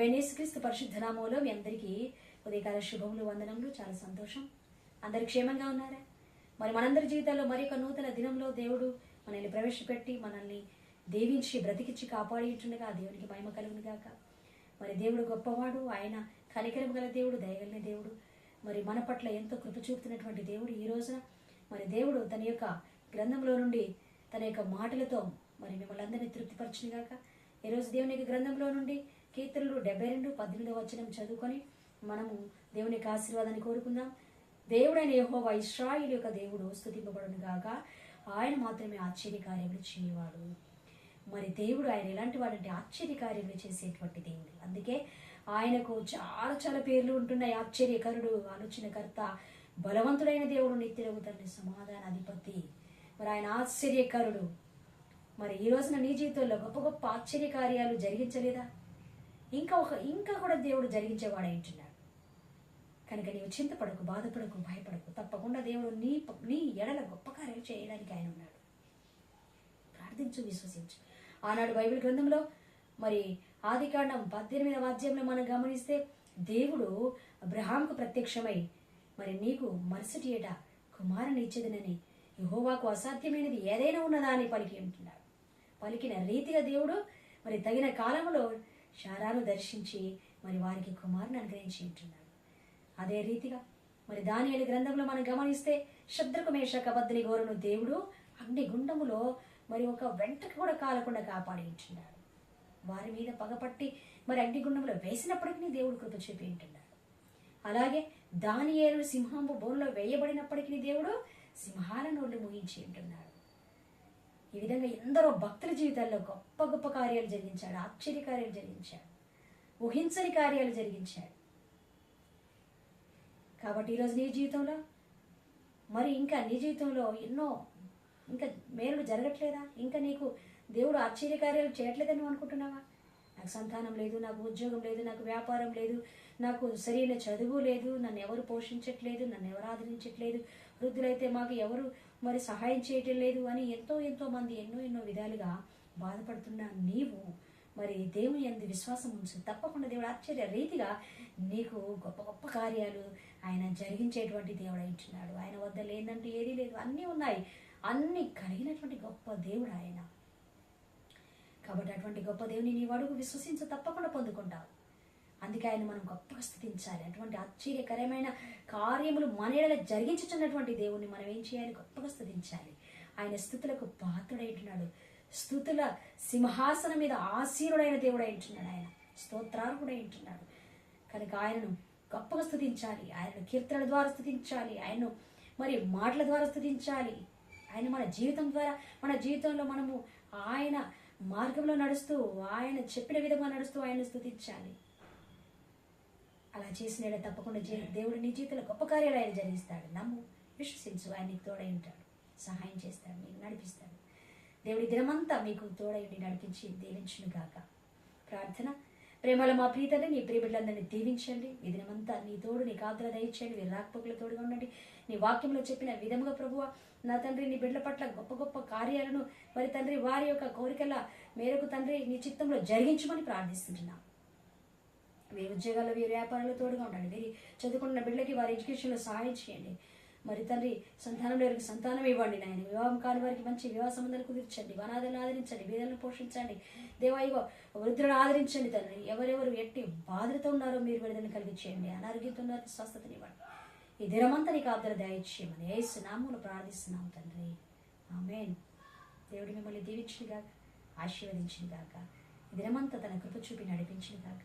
పరిశుద్ధ నామంలో మీ అందరికీ ఉదయకాల శుభములు వందనములు. చాలా సంతోషం. అందరు క్షేమంగా ఉన్నారా? మరి మనందరి జీవితాల్లో మరి ఒక నూతన దినంలో దేవుడు మనల్ని ప్రవేశపెట్టి మనల్ని దేవించి బ్రతికించి కాపాడిచుండగా దేవునికి మహిమ కలుగును గాక మరి దేవుడు గొప్పవాడు ఆయన కనికరం గల దేవుడు దయగలిగిన దేవుడు. మరి మన పట్ల ఎంతో కృప చూపుతున్నటువంటి దేవుడు ఈ రోజున. మరి దేవుడు తన యొక్క గ్రంథంలో నుండి తన యొక్క మాటలతో మరి మిమ్మల్ని అందరినీ తృప్తిపరచును గాక ఈరోజు దేవునికి గ్రంథంలో నుండి కీర్తనలు డెబ్బై రెండు పద్దెనిమిదవ వచనం చదువుకొని మనము దేవుని యొక్క ఆశీర్వాదాన్ని కోరుకుందాం. దేవుడైన యెహోవా ఇస్రాయిల్ యొక్క దేవుడు స్థుతింపబడును గాక. ఆయన మాత్రమే ఆశ్చర్య కార్యములు చేయవాడు. మరి దేవుడు ఆయన ఎలాంటి వాడంటే ఆశ్చర్య కార్యములు చేసేటువంటి దేవుడు అందుకే ఆయనకు చాలా చాలా పేర్లు ఉంటున్నాయి. ఆశ్చర్యకరుడు ఆలోచనకర్త బలవంతుడైన దేవుడు నిత్యులకు సమాధాన అధిపతి మరి ఆయన ఆశ్చర్యకరుడు. మరి ఈ రోజున నీ జీవితంలో గొప్ప గొప్ప ఆశ్చర్య కార్యాలు జరిగించలేదా? ఇంకా ఒక ఇంకా కూడా దేవుడు జరిగించేవాడైంటున్నాడు కనుక నీవు చింతపడకు బాధపడకు భయపడకు. తప్పకుండా దేవుడు నీ నీ ఎడల గొప్ప కార్యాలు చేయడానికి ఆయన ఉన్నాడు. ప్రార్థించు విశ్వసించు. ఆనాడు బైబిల్ గ్రంథంలో మరి ఆదికాండం పద్దెనిమిదవ వాద్యంలో మనం గమనిస్తే దేవుడు అబ్రహాంకు ప్రత్యక్షమై మరి నీకు మరుసటి ఏట కుమారుని ఇచ్చేదనని యహోవాకు అసాధ్యమైనది ఏదైనా ఉన్నదా అని పలికి ఉంటున్నాడు పలికిన రీతిగా దేవుడు మరి తగిన కాలంలో శారాను దర్శించి మరి వారికి కుమారుని అనుగ్రహించి ఉంటున్నాడు. అదే రీతిగా మరి దాని గ్రంథంలో మనం గమనిస్తే శబ్దకు మేషక గోరును దేవుడు అగ్ని గుండములో మరి ఒక వెంటకు కూడా కాలకుండా కాపాడి ఉంటున్నాడు. వారి మీద పగపట్టి మరి అగ్నిగుండంలో వేసినప్పటికీ దేవుడు కృప చూపి ఉంటున్నాడు. అలాగే దానియేలు సింహంపు బోన్లో వేయబడినప్పటికీ దేవుడు సింహాల నోళ్ళు ముగించి ఉంటున్నాడు. ఈ విధంగా ఎందరో భక్తుల జీవితాల్లో గొప్ప గొప్ప కార్యాలు జరిగించాడు ఆశ్చర్య కార్యాలు జరిగించాడు ఊహించని కార్యాలు జరిగించాడు. కాబట్టి ఈరోజు నీ జీవితంలో మరి ఇంకా నీ జీవితంలో ఎన్నో ఇంకా మేలు జరగట్లేదా? ఇంకా నీకు దేవుడు ఆశ్చర్య కార్యాలు చేయట్లేదని నువ్వు అనుకుంటున్నావా? నాకు సంతానం లేదు నాకు ఉద్యోగం లేదు నాకు వ్యాపారం లేదు నాకు సరైన చదువు లేదు నన్ను ఎవరు పోషించట్లేదు నన్ను ఎవరు ఆదరించట్లేదు వృద్ధులైతే మాకు ఎవరు మరి సహాయం చేయటం లేదు అని ఎంతో ఎంతో మంది ఎన్నో ఎన్నో విధాలుగా బాధపడుతున్న నీవు మరి దేవుని అందు విశ్వాసం ఉంచు. తప్పకుండా దేవుడు ఆశ్చర్య రీతిగా నీకు గొప్ప గొప్ప కార్యాలు ఆయన జరిగించేటువంటి దేవుడు అంటున్నాడు ఆయన వద్ద లేదంటూ ఏదీ లేదు. అన్నీ ఉన్నాయి. అన్నీ కలిగినటువంటి గొప్ప దేవుడు ఆయన. కాబట్టి అటువంటి గొప్ప దేవుని నీ అడుగు విశ్వసించి తప్పకుండా పొందుకుంటావు. అందుకే ఆయన మనం గొప్పగా స్థుతించాలి. అటువంటి ఆశ్చర్యకరమైన కార్యములు మన జరిగించుచున్నటువంటి దేవుణ్ణి మనం ఏం చేయాలి? గొప్పగా స్థుతించాలి. ఆయన స్థుతులకు పాత్రుడైంటున్నాడు స్థుతుల సింహాసనం మీద ఆశీరుడైన దేవుడు అయింటున్నాడు ఆయన. స్తోత్రార్హుడు అయింటున్నాడు కనుక ఆయనను గొప్పగా స్థుతించాలి. ఆయనను కీర్తనల ద్వారా స్థుతించాలి. ఆయన మరి మాటల ద్వారా స్థుతించాలి. ఆయన మన జీవితం ద్వారా మన జీవితంలో మనము ఆయన మార్గంలో నడుస్తూ ఆయన చెప్పిన విధంగా నడుస్తూ ఆయన స్థుతించాలి. అలా చేసిన తప్పకుండా దేవుడు నీ జీవితంలో గొప్ప కార్యాలయాలు జరిగిస్తాడు. నమ్ము విశ్వసించు ఆయన నీకు తోడై ఉంటాడు. సహాయం చేస్తాడు నీకు నడిపిస్తాడు. దేవుడి దినమంతా మీకు తోడై నడిపించి దీవించును గాక ప్రార్థన ప్రేమల మా ప్రీతని నీ ప్రియబిడ్డలందరినీ దీవించండి. ఈ దినమంతా నీ తోడు నీ కాదుల దయచేయండి వీరి రాకపోకల తోడుగా ఉండండి. నీ వాక్యంలో చెప్పిన విధముగా ప్రభువ నా తండ్రి నీ బిడ్డల పట్ల గొప్ప గొప్ప కార్యాలను మరి తండ్రి వారి యొక్క కోరికల మేరకు తండ్రి నీ చిత్తంలో జరిగించమని ప్రార్థిస్తున్నాం వీరి ఉద్యోగాల్లో వీరి వ్యాపారాలు తోడుగా ఉండండి. వీరి చదువుకున్న బిడ్డలకి వారి ఎడ్యుకేషన్లో సహాయం చేయండి. మరి తండ్రి సంతానం వారికి సంతానం ఇవ్వండి నాయన. వివాహం కాని వారికి మంచి వివాహ సంబంధాలు కుదిర్చండి. వనాదులను ఆదరించండి బీదలను పోషించండి. దేవాయిగో వృద్ధులను ఆదరించండి తండ్రి. ఎవరెవరు ఎట్టి బాధ్యత ఉన్నారో మీరు విడుదల కలిగించేయండి. అనారోగ్యంతో ఉన్నారో స్వస్థతనివ్వండి ఈ దినమంతా నీకు ఆదర దయచేయమని ఏసు నామూలు ప్రార్థిస్తున్నాం తండ్రి. ఆమెన్. దేవుడు మిమ్మల్ని దీవించిన గాక ఆశీర్వదించిన గాక ఈ దినమంతా తన కృప చూపి నడిపించిన గాక